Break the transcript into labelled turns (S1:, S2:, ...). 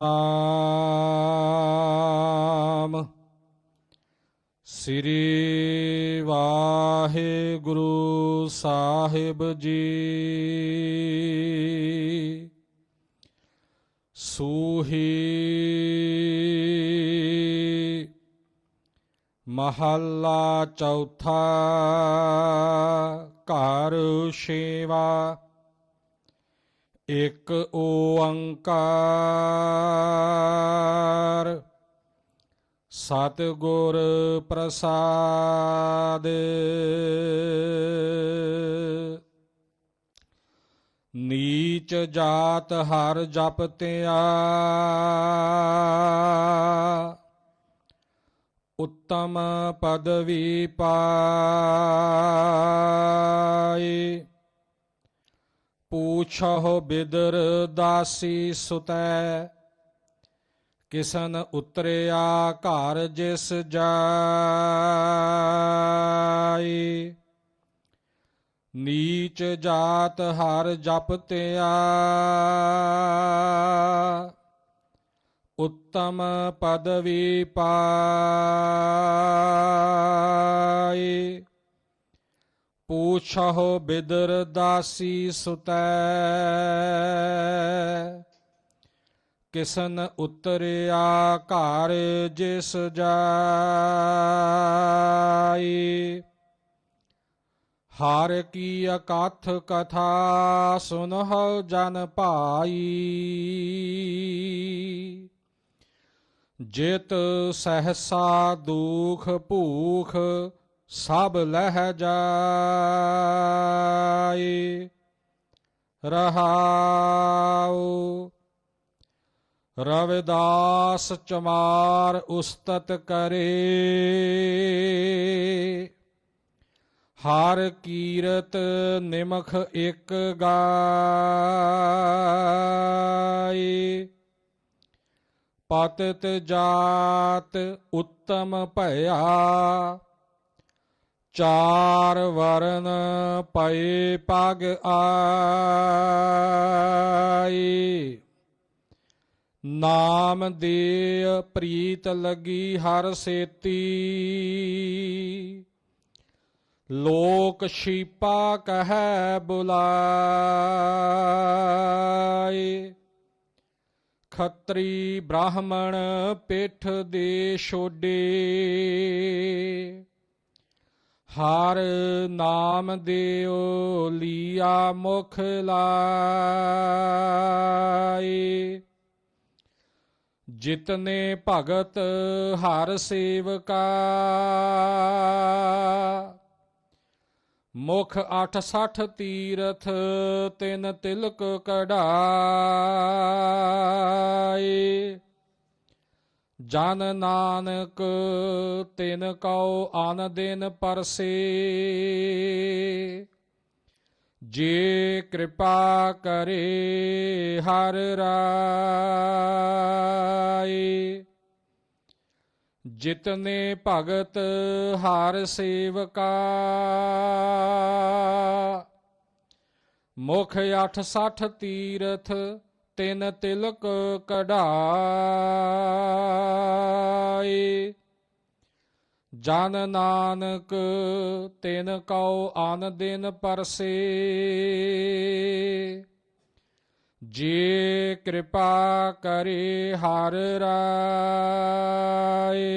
S1: ਆਮ ਸ੍ਰੀ ਵਾਹਿਗੁਰੂ ਸਾਹਿਬ ਜੀ। ਸੂਹੀ ਮਹੱਲਾ ਚੌਥਾ ਘਰ ਸ਼ੇਵਾ। ਇਕ ਓੰਕਾਰ। ਸਤਿਗੁਰ ਪ੍ਰਸਾਦ। ਨੀਚ ਜਾਤ ਹਰ ਜਪਤਿਆ ਉੱਤਮ ਪਦਵੀ ਪਾ। ਪੂਛੋ ਬਿਦਰ ਦਾਸੀ ਸੁਤੈ, ਕਿਸਨ ਉਤਰਿਆ ਘਰ ਜਿਸ ਜਾਈ। ਨੀਚ ਜਾਤ ਹਰ ਜਪਤਿਆ ਉੱਤਮ ਪਦਵੀ ਪਾਈ। ਪੂਛੋ ਬਿਦਰ ਦਾਸੀ ਸੁਤੈ ਕਿਸਨ ਉਤਰਿਆ ਘਰ ਜਿਸ ਜਾਈ ਹਰ ਕੀ ਅਕਥ ਕਥਾ ਸੁਨਹੁ ਜਨ ਭਾਈ ਜਿਤ ਸਹਸਾ ਦੁਖ ਭੂਖ ਸਭ ਲਹਿ ਜਾਏ ਰਹਾਉ। ਰਵਿਦਾਸ ਚਮਾਰ ਉਸਤਤ ਕਰੇ, ਹਰ ਕੀਰਤ ਨਿਮਖ ਇੱਕ ਗਾਏ ਪਤਿਤ ਜਾਤ ਉੱਤਮ ਭਇਆ ਚਾਰ ਵਰਨ ਪਏ ਪਗ ਆਈ। ਨਾਮ ਦੇ ਪ੍ਰੀਤ ਲਗੀ ਹਰ ਸੇਤੀ। ਲੋਕ ਸ਼ੀਪਾ ਕਹੈ ਬੁਲਾਏ ਖੱਤਰੀ ਬ੍ਰਾਹਮਣ ਪਿੱਠ ਦੇ ਛੋਡੇ। ਹਰ ਨਾਮ ਦਿਓ ਲੀਆ ਮੁਖ ਲਾਏ। ਜਿਤਨੇ ਭਗਤ ਹਰ ਸੇਵਕਾ, ਮੁਖ 86 ਤੀਰਥ ਤਿਨ ਤਿਲਕ ਕਢਾਏ ਜਨ ਨਾਨਕ ਤਿਨ ਕਉ ਆਨ ਦਿਨ ਪਰਸੇ। ਜੇ ਕਿਰਪਾ ਕਰੇ ਹਰ ਰਾਏ, ਜਿਤਨੇ ਭਗਤ ਹਰ ਸੇਵਕਾ। ਮੁਖ 86 ਤੀਰਥ ਤਿਨ ਤਿਲਕ ਕਢਾਏ ਜਨ ਨਾਨਕ ਤਿਨ ਕਉ ਆਨ ਦਿਨ ਪਰਸੇ। ਜੇ ਕਿਰਪਾ ਕਰੇ ਹਰ ਰਾਏ